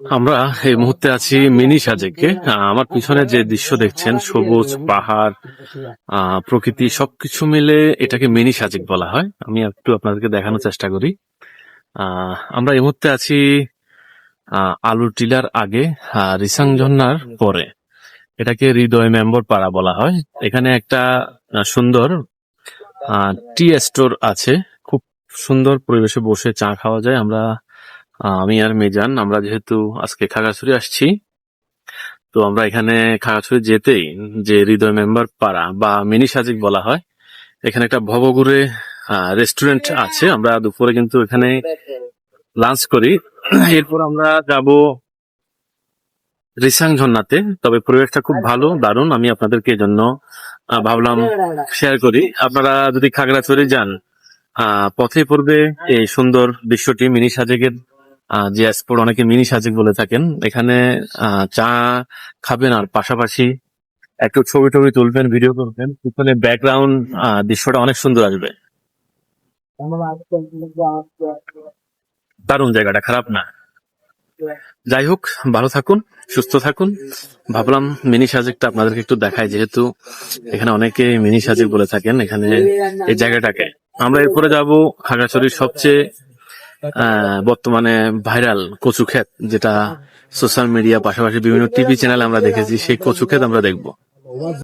আমরা এই মুহূর্তে আছি মিনি সাজেকে আমার পিছনে যে দৃশ্য দেখছেন, সবুজ, পাহাড় প্রকৃতি, সবকিছু মিলে এটাকে মিনি সাজেক বলা হয়। আমি একটু আপনাদেরকে দেখানোর চেষ্টা করি। আমরা এই মুহূর্তে আছি আলুর টিলার আগে রিসাং ঝর্ণার পরে। এটাকে হৃদয় মেম্বর পাড়া বলা হয়। এখানে একটা সুন্দর টি স্টোর আছে। খুব সুন্দর পরিবেশে বসে চা খাওয়া যায়। আমরা আমি আর মেজান আমরা যেহেতু আজকে খাগড়াছড়ি আসছি তো আমরা এখানে খাগড়াছড়ি যেতেই যে হৃদয় মেম্বার পাড়া বা মিনি সাজিক বলা হয় এখানে একটা ভবঘুরে রেস্টুরেন্ট আছে। আমরা দুপুরে কিন্তু এখানে লাঞ্চ করি। এরপর আমরা যাব রিসাং ঝর্ণাতে। তবে পরিবেশটা খুব ভালো দারুণ। আমি আপনাদেরকে জন্য ভাবলাম শেয়ার করি। আপনারা যদি খাগড়াছড়ি যান আহ, পথে পড়বে এই সুন্দর দৃশ্যটি মিনি সাজেকের স্পট অনেকে মিনি সাজেক বলে থাকেন, এখানে চা খাবেন আর পাশাপাশি একটু ছবি টবি তুলবেন ভিডিও করবেন, পিছনে ব্যাকগ্রাউন্ড দৃশ্যটা অনেক সুন্দর আসবে। দারুণ জায়গাটা, খারাপ না। যাই হোক, ভালো থাকুন, সুস্থ থাকুন। ভাবলাম মিনি সাজেকটা আপনাদেরকে একটু দেখায় যেহেতু এখানে অনেকে মিনি সাজেক বলে থাকেন, এখানে এই জায়গাটাকে। আমরা এরপরে যাব খাগড়াছড়ির সবচেয়ে বর্তমানে ভাইরাল কচু ক্ষেত যেটা সোশ্যাল মিডিয়া পাশাপাশি বিভিন্ন টিভি চ্যানেল আমরা দেখেছি সেই কচু ক্ষেত আমরা দেখব।